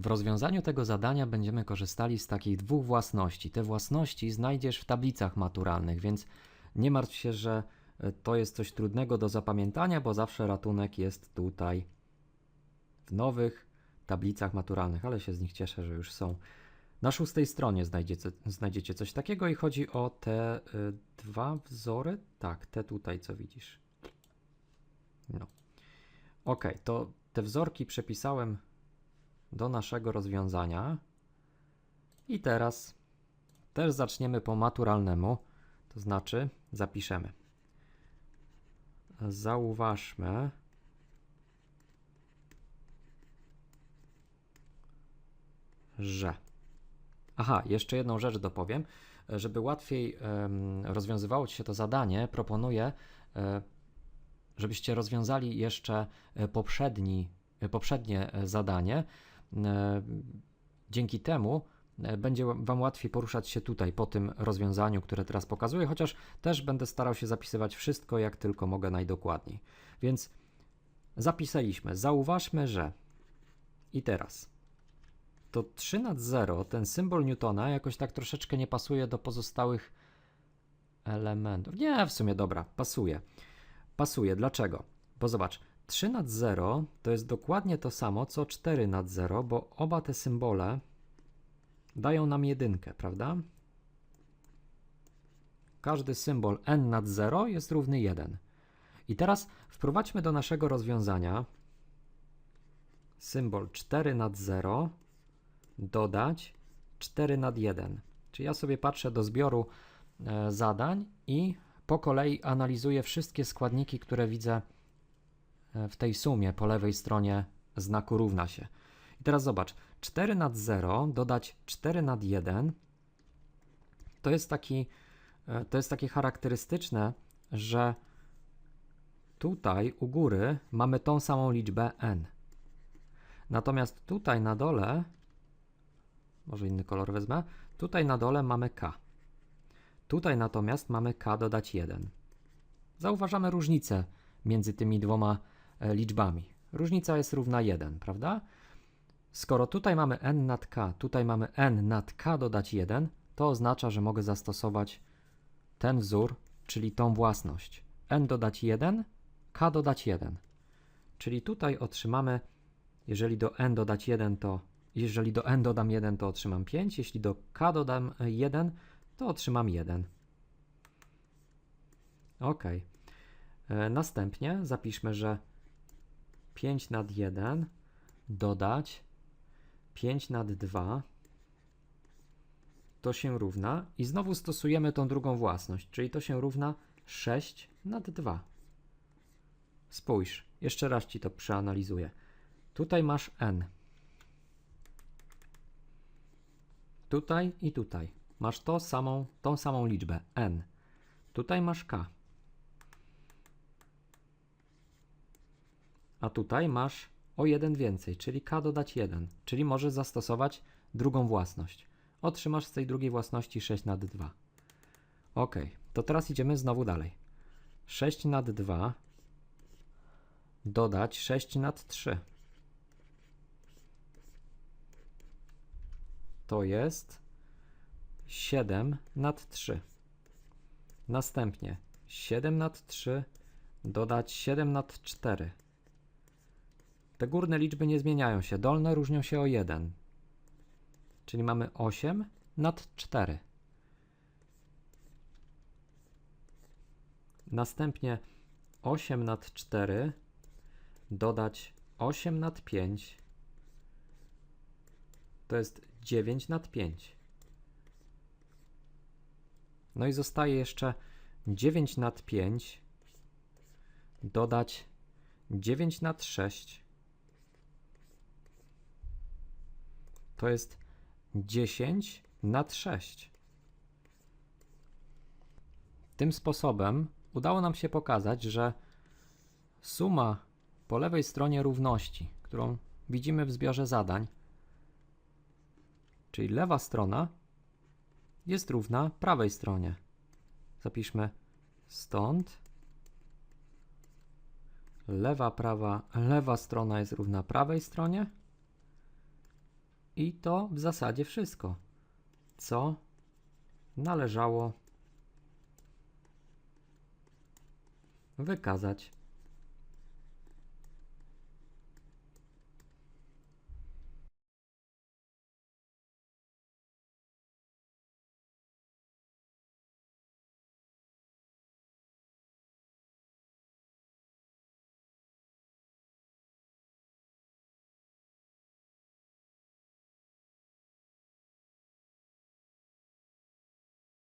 W rozwiązaniu tego zadania będziemy korzystali z takich dwóch własności. Te własności znajdziesz w tablicach maturalnych, więc nie martw się, że e, to jest coś trudnego do zapamiętania, bo zawsze ratunek jest tutaj w nowych tablicach maturalnych, ale się z nich cieszę, że już są. Na szóstej stronie znajdziecie, znajdziecie coś takiego i chodzi o te y, dwa wzory. Tak, te tutaj, co widzisz. No. Ok, to te wzorki przepisałem do naszego rozwiązania. I teraz też zaczniemy po maturalnemu, to znaczy zapiszemy. Zauważmy, że. Aha, jeszcze jedną rzecz dopowiem. Żeby łatwiej rozwiązywało ci się to zadanie, proponuję, e, żebyście rozwiązali jeszcze e, poprzedni, e, poprzednie zadanie. E, Dzięki temu e, będzie Wam łatwiej poruszać się tutaj po tym rozwiązaniu, które teraz pokazuję, chociaż też będę starał się zapisywać wszystko, jak tylko mogę najdokładniej. Więc zapisaliśmy. Zauważmy, że i teraz to 3 nad 0, ten symbol Newtona jakoś tak troszeczkę nie pasuje do pozostałych elementów. Nie, w sumie dobra, pasuje. Pasuje. Dlaczego? Bo zobacz, 3 nad 0 to jest dokładnie to samo co 4 nad 0, bo oba te symbole dają nam jedynkę, prawda? Każdy symbol n nad 0 jest równy 1. I teraz wprowadźmy do naszego rozwiązania symbol 4 nad 0 dodać 4 nad 1. Czyli ja sobie patrzę do zbioru e, zadań i po kolei analizuję wszystkie składniki, które widzę w tej sumie po lewej stronie znaku równa się. I teraz zobacz, 4 nad 0 dodać 4 nad 1 to jest taki e, to jest takie charakterystyczne, że tutaj u góry mamy tą samą liczbę n. Natomiast tutaj na dole może inny kolor wezmę. Tutaj na dole mamy k. Tutaj natomiast mamy k dodać 1. Zauważamy różnicę między tymi dwoma e, liczbami. Różnica jest równa 1, prawda? Skoro tutaj mamy n nad k, tutaj mamy n nad k dodać 1, to oznacza, że mogę zastosować ten wzór, czyli tą własność. n dodać 1, k dodać 1. Czyli tutaj otrzymamy, jeżeli do n dodać 1, to jeżeli do n dodam 1, to otrzymam 5. Jeśli do k dodam 1, to otrzymam 1. Ok. E, następnie zapiszmy, że 5 nad 1 dodać 5 nad 2 to się równa i znowu stosujemy tą drugą własność, czyli to się równa 6 nad 2. Spójrz, jeszcze raz Ci to przeanalizuję. Tutaj masz n. Tutaj i tutaj masz to samą, tą samą liczbę n. Tutaj masz k. A tutaj masz o 1 więcej, czyli k dodać 1, czyli możesz zastosować drugą własność. Otrzymasz z tej drugiej własności 6 nad 2. Ok, to teraz idziemy znowu dalej. 6 nad 2 dodać 6 nad 3. to jest 7 nad 3. Następnie 7 nad 3 dodać 7 nad 4. Te górne liczby nie zmieniają się, dolne różnią się o 1. Czyli mamy 8 nad 4. Następnie 8 nad 4 dodać 8 nad 5 to jest 9 nad 5. No i zostaje jeszcze 9 nad 5 dodać 9 nad 6 to jest 10 nad 6. Tym sposobem udało nam się pokazać, że suma po lewej stronie równości, którą widzimy w zbiorze zadań, czyli lewa strona jest równa prawej stronie. Zapiszmy stąd lewa, prawa, lewa strona jest równa prawej stronie, I to w zasadzie wszystko, co należało wykazać.